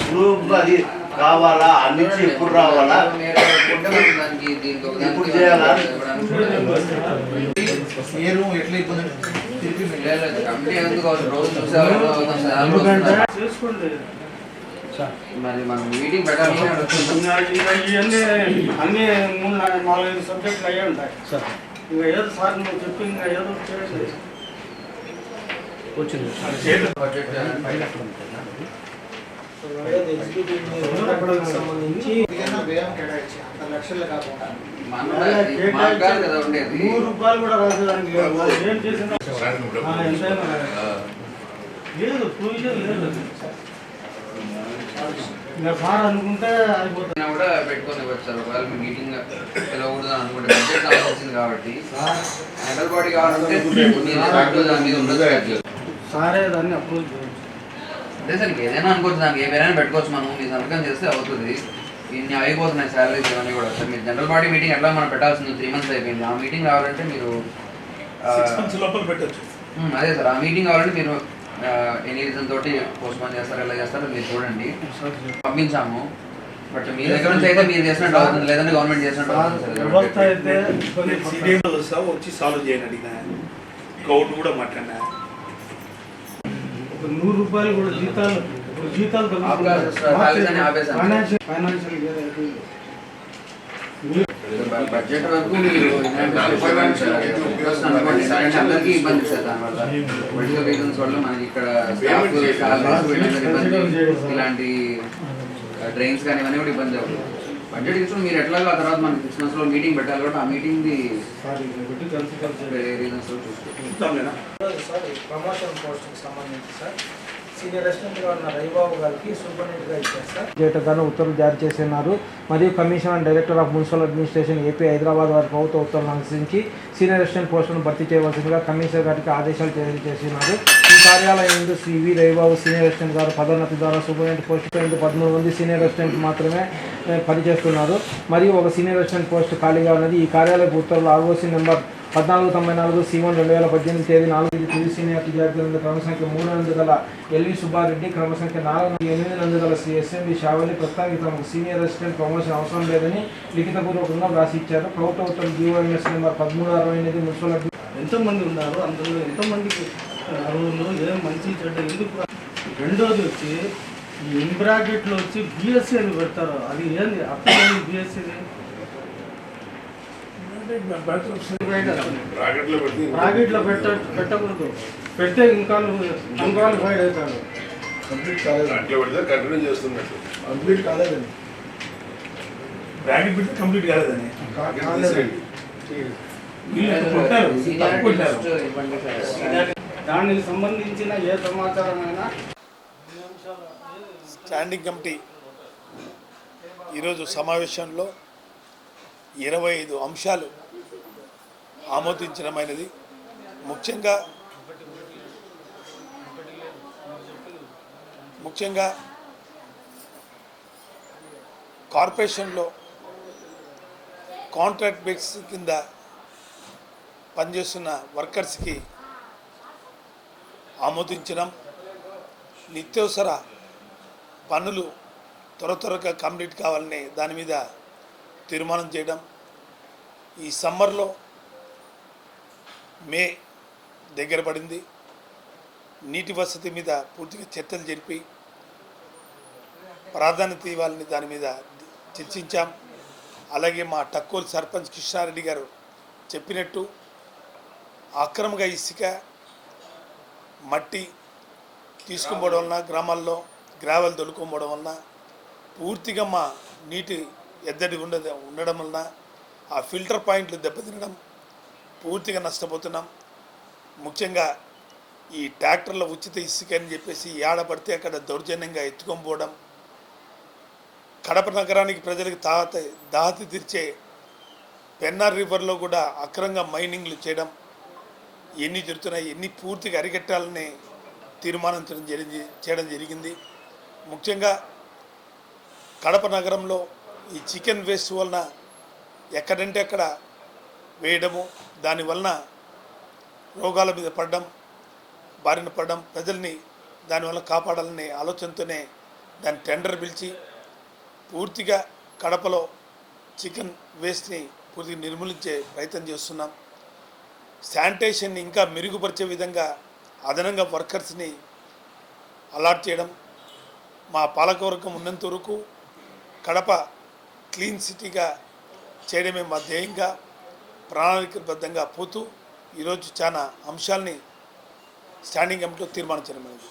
ఇప్పుడు అది కావాలా? అన్నించి ఎప్పుడు రావాలా? ఇప్పుడు చేయాలా? మీరు ఎట్లా ఇబ్బంది మీరు మనం మీటింగ్ ఇవన్నీ అన్ని మూడు నాలుగు సబ్జెక్టులు అయ్యే ఉంటాయి. ఇంకా ఏదో సార్ నువ్వు చెప్పి ఇంకా ఏదో చేయండి. సంబంధించి లక్షలు కాకుండా. మన మన కాదు కదా ఉండేది. నూరు రూపాయలు కూడా రాసేదానికి లేదు మరి ఏం చేసినా ఆ, ఎంతైనా. లేదు ప్రొవిజన్ లేదు. ఇంకా సార్ అనుకుంటే అయిపోతుంది. కూడా పెట్టుకొని ఇవ్వచ్చు సార్ ఒకవేళ మీ మీటింగ్ పిలవకూడదు అనుకుంటే బడ్జెట్ కాబట్టి. బాడీ కావాలంటే దాని మీద ఉండదు. సారే దాన్ని అప్రూవ్ చేయొచ్చు. అదే సార్ ఇంక ఏదైనా అనుకోవచ్చు దానికి ఏ పేరైనా పెట్టుకోవచ్చు మనం. మీ సంతకం చేస్తే అవుతుంది. ఇన్ని అయిపోతున్నాయి శాలరీస్ ఇవన్నీ కూడా. సార్ మీరు జనరల్ బాడీ మీటింగ్ ఎట్లా మనం పెట్టాల్సింది? త్రీ మంత్స్ అయిపోయింది. ఆ మీటింగ్ కావాలంటే మీరు ఆ, లోపల పెట్టచ్చు. అదే సార్. ఆ మీటింగ్ కావాలంటే మీరు ఎన్ని రీజన్ తోటి పోస్ట్ పోన్ చేస్తారు ఎలా చేస్తారో మీరు చూడండి. పంపించాము. బట్ మీ దగ్గర నుంచి అయితే మీరు చేసినట్టు అవుతుంది. లేదంటే గవర్నమెంట్ చేసినట్టు అవుతుంది. వ్యవస్థ సార్ అయితే వచ్చి సాల్వ్ చేయని అడిగినా. గౌడ్ కూడా మాట్లాడినా. నూరు రూపాయలు కూడా జీతాలు ఇప్పుడు జీతాలు. Financial financial. బడ్జెట్ వరకు మీరు అనుకోండి ఎందుకంటే అందరికీ ఇబ్బంది సార్ దానివల్ల పొలిటికల్ రీజన్స్ వల్ల మనకి ఇక్కడ స్టాఫ్ సాలరీస్ వీళ్ళందరూ ఇబ్బంది. ఇలాంటి డ్రైన్స్ కానీ ఇవన్నీ కూడా ఇబ్బంది అవుతుంది. బడ్జెట్ తీసుకుని మీరు ఎట్లాగో ఆ తర్వాత మనకి సిక్స్ మంత్స్లో మీటింగ్ పెట్టాలి కాబట్టి ఆ మీటింగ్ ది రీజన్స్ చూస్తాంలేనా సార్ ప్రమోషన్ పోస్ట్కి సంబంధించి సార్ సీనియర్ అసిస్టెంట్గా ఉన్న రవిబాబు గారికి సూపరింటెండెంట్గా ఇచ్చారు సార్ చేయటగాను ఉత్తర్వులు జారీ చేస్తున్నారు మరియు commission and director of municipal administration AP Hyderabad వారి ప్రభుత్వ ఉత్తర్వులను అనుసరించి సీనియర్ అసిస్టెంట్ పోస్టులను భర్తీ చేయవలసిందిగా కమిషనర్ గారికి ఆదేశాలు జారీ చేస్తున్నారు ఈ కార్యాలయం నుండి సివి రవిబాబు సీనియర్ అసిస్టెంట్ గారు పదోన్నతి ద్వారా సూపరింటెండెంట్ పోస్టు పదమూడు మంది సీనియర్ అసిస్టెంట్ మాత్రమే పనిచేస్తున్నారు మరియు ఒక సీనియర్ అసిస్టెంట్ పోస్ట్ ఖాళీగా ఉన్నది. ఈ కార్యాలయ ఉత్తర్వులు ఆర్ఓసీ నెంబర్ పద్నాలుగు తొంభై నాలుగు సీవన్ రెండు వేల పద్దెనిమిది తేదీ నాలుగు తుది సీనియర్ విద్యార్థుల క్రమ సంఖ్య మూడు వందల గల ఎల్వి సుబ్బారెడ్డి క్రమ సంఖ్య నాలుగు ఎనిమిది వందల గల శ్రీ ఎస్ఎండి షావల్లి ప్రస్తుతానికి తమకు సీనియర్ అసిస్టెంట్ ప్రమోషన్ అవసరం లేదని లిఖితపూర్వకంగా వ్రాసి ఇచ్చారు ప్రభుత్వ ఉత్తర్వులు జీవోఎంఎస్ నెంబర్ పదమూడు అరవై ఎనిమిది మున్సిపల్ ఎంతోమంది ఉన్నారు. అందులో ఎంతమందికి అరువులు ఏం మంచి చెడ్డ ఎందుకు? రెండోది వచ్చి ఇన్ బ్రాకెట్లో వచ్చి బిఎస్సి అని పెడతారు. అది ఏంది? అప్పుడు బిఎస్సి బ్రాకెట్లో పెట్టి పెట్టకూడదు. పెడితే ఇంకా అన్క్వాలిఫైడ్ అవుతాడు కంప్లీట్ కాలేదు. దాంట్లో పెడితే కంటిన్యూ చేస్తున్నట్టు. కంప్లీట్ కాలేదండి బ్రాకెట్ పెడితే కంప్లీట్ కాలేదని. దానికి సంబంధించిన ఏ సమాచారమైనా స్టాండింగ్ కమిటీ ఈరోజు సమావేశంలో ఇరవై ఐదు అంశాలు ఆమోదించడమైనది. ముఖ్యంగా ముఖ్యంగా కార్పొరేషన్లో కాంట్రాక్ట్ బేస్ కింద పనిచేస్తున్న వర్కర్స్కి ఆమోదించడం నిత్యవసర పనులు త్వర త్వరగా కంప్లీట్ కావాలని దాని మీద తీర్మానం చేయడం. ఈ సమ్మర్లో మే దగ్గర పడింది. నీటి వసతి మీద పూర్తిగా చర్చలు జరిపి ప్రాధాన్యత ఇవ్వాలని దాని మీద చర్చించాం. అలాగే మా టక్కోలు సర్పంచ్ కృష్ణారెడ్డి గారు చెప్పినట్టు అక్రమంగా ఇసుక మట్టి తీసుకుపోవడం వలన గ్రామాల్లో గ్రావెల్ తొలుకోవడం వలన పూర్తిగా మా నీటి ఎద్దడి ఉండదు ఉండడం వలన ఆ ఫిల్టర్ పాయింట్లు దెబ్బతినడం పూర్తిగా నష్టపోతున్నాం. ముఖ్యంగా ఈ ట్రాక్టర్ల ఉచిత ఇసుక అని చెప్పేసి ఏడ పడితే అక్కడ దౌర్జన్యంగా ఎత్తుకొని పోవడం కడప నగరానికి ప్రజలకు తాత దాహతి తీర్చే పెన్నార్ రివర్లో కూడా అక్రంగా మైనింగ్లు చేయడం ఎన్ని జరుగుతున్నాయి ఎన్ని పూర్తిగా అరికట్టాలని తీర్మానించడం జరిగింది చేయడం జరిగింది. ముఖ్యంగా కడప నగరంలో ఈ చికెన్ వేస్ట్ వలన ఎక్కడంటే అక్కడ వేయడము దానివలన రోగాల మీద పడడం బారిన పడడం ప్రజల్ని దానివల్ల కాపాడాలనే ఆలోచనతోనే దాన్ని టెండర్ పిలిచి పూర్తిగా కడపలో చికెన్ వేస్ట్ని పూర్తిగా నిర్మూలించే ప్రయత్నం చేస్తున్నాం. శానిటేషన్ని ఇంకా మెరుగుపరిచే విధంగా అదనంగా వర్కర్స్ని అలాట్ చేయడం మా పాలకవర్గం ఉన్నంత వరకు కడప క్లీన్ సిటీగా చేయడమే మా ధ్యేయంగా ప్రణాళికబద్ధంగా పోతూ ఈరోజు చాలా అంశాల్ని స్టాండింగ్ కమిటీలో తీర్మానించడం అనేది